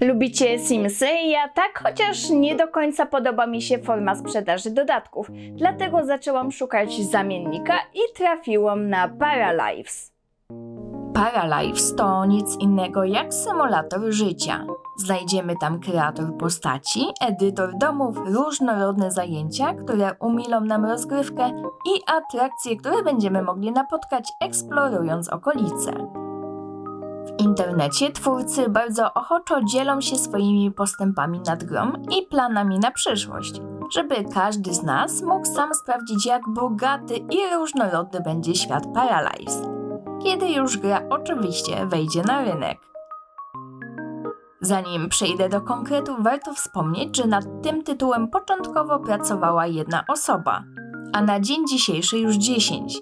Lubicie Simsy? Ja tak, chociaż nie do końca podoba mi się forma sprzedaży dodatków. Dlatego zaczęłam szukać zamiennika i trafiłam na Paralives. Paralives to nic innego jak symulator życia. Znajdziemy tam kreator postaci, edytor domów, różnorodne zajęcia, które umilą nam rozgrywkę i atrakcje, które będziemy mogli napotkać eksplorując okolice. W internecie twórcy bardzo ochoczo dzielą się swoimi postępami nad grą i planami na przyszłość, żeby każdy z nas mógł sam sprawdzić, jak bogaty i różnorodny będzie świat Paralives, kiedy już gra oczywiście wejdzie na rynek. Zanim przejdę do konkretów, warto wspomnieć, że nad tym tytułem początkowo pracowała jedna osoba, a na dzień dzisiejszy już 10.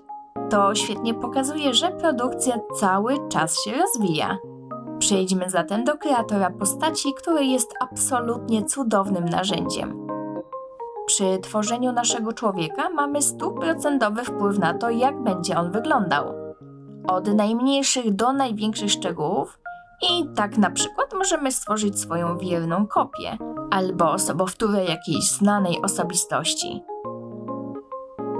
To świetnie pokazuje, że produkcja cały czas się rozwija. Przejdźmy zatem do kreatora postaci, który jest absolutnie cudownym narzędziem. Przy tworzeniu naszego człowieka mamy stuprocentowy wpływ na to, jak będzie on wyglądał. Od najmniejszych do największych szczegółów i tak na przykład możemy stworzyć swoją wierną kopię albo sobowtórę jakiejś znanej osobistości.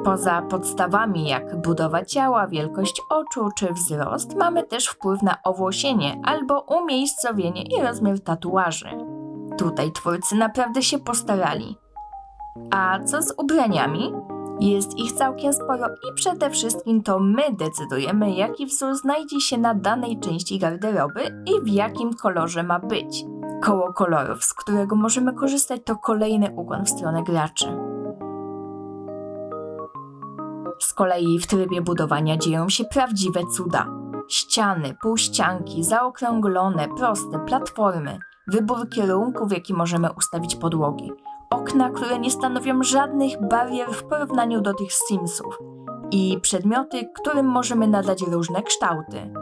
Poza podstawami jak budowa ciała, wielkość oczu czy wzrost, mamy też wpływ na owłosienie albo umiejscowienie i rozmiar tatuaży. Tutaj twórcy naprawdę się postarali. A co z ubraniami? Jest ich całkiem sporo i przede wszystkim to my decydujemy, jaki wzór znajdzie się na danej części garderoby i w jakim kolorze ma być. Koło kolorów, z którego możemy korzystać, to kolejny ukłon w stronę graczy. Z kolei w trybie budowania dzieją się prawdziwe cuda. Ściany, półścianki, zaokrąglone, proste, platformy, wybór kierunków, w jaki możemy ustawić podłogi, okna, które nie stanowią żadnych barier w porównaniu do tych Simsów i przedmioty, którym możemy nadać różne kształty.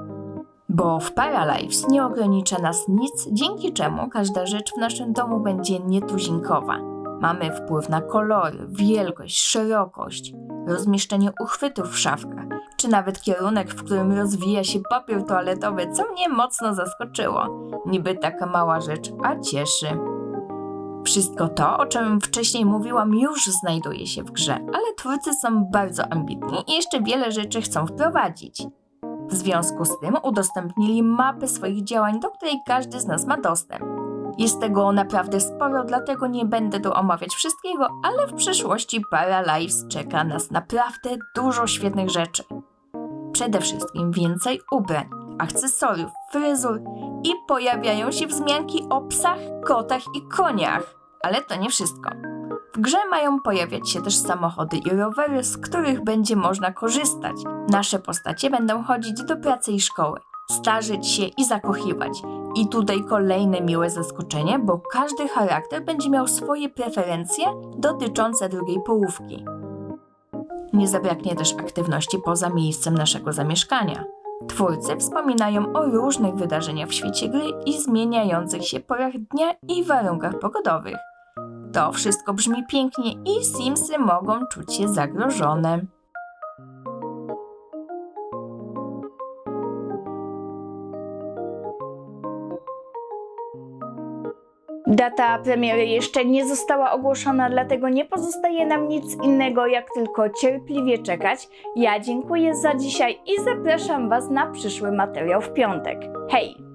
Bo w Paralives nie ogranicza nas nic, dzięki czemu każda rzecz w naszym domu będzie nietuzinkowa. Mamy wpływ na kolory, wielkość, szerokość, rozmieszczenie uchwytów w szafkach, czy nawet kierunek, w którym rozwija się papier toaletowy, co mnie mocno zaskoczyło. Niby taka mała rzecz, a cieszy. Wszystko to, o czym wcześniej mówiłam, już znajduje się w grze, ale twórcy są bardzo ambitni i jeszcze wiele rzeczy chcą wprowadzić. W związku z tym udostępnili mapę swoich działań, do której każdy z nas ma dostęp. Jest tego naprawdę sporo, dlatego nie będę tu omawiać wszystkiego, ale w przyszłości Paralives czeka nas naprawdę dużo świetnych rzeczy. Przede wszystkim więcej ubrań, akcesoriów, fryzur i pojawiają się wzmianki o psach, kotach i koniach. Ale to nie wszystko. W grze mają pojawiać się też samochody i rowery, z których będzie można korzystać. Nasze postacie będą chodzić do pracy i szkoły, starzyć się i zakochiwać. I tutaj kolejne miłe zaskoczenie, bo każdy charakter będzie miał swoje preferencje dotyczące drugiej połówki. Nie zabraknie też aktywności poza miejscem naszego zamieszkania. Twórcy wspominają o różnych wydarzeniach w świecie gry i zmieniających się porach dnia i warunkach pogodowych. To wszystko brzmi pięknie i Simsy mogą czuć się zagrożone. Data premiery jeszcze nie została ogłoszona, dlatego nie pozostaje nam nic innego jak tylko cierpliwie czekać. Ja dziękuję za dzisiaj i zapraszam Was na przyszły materiał w piątek. Hej!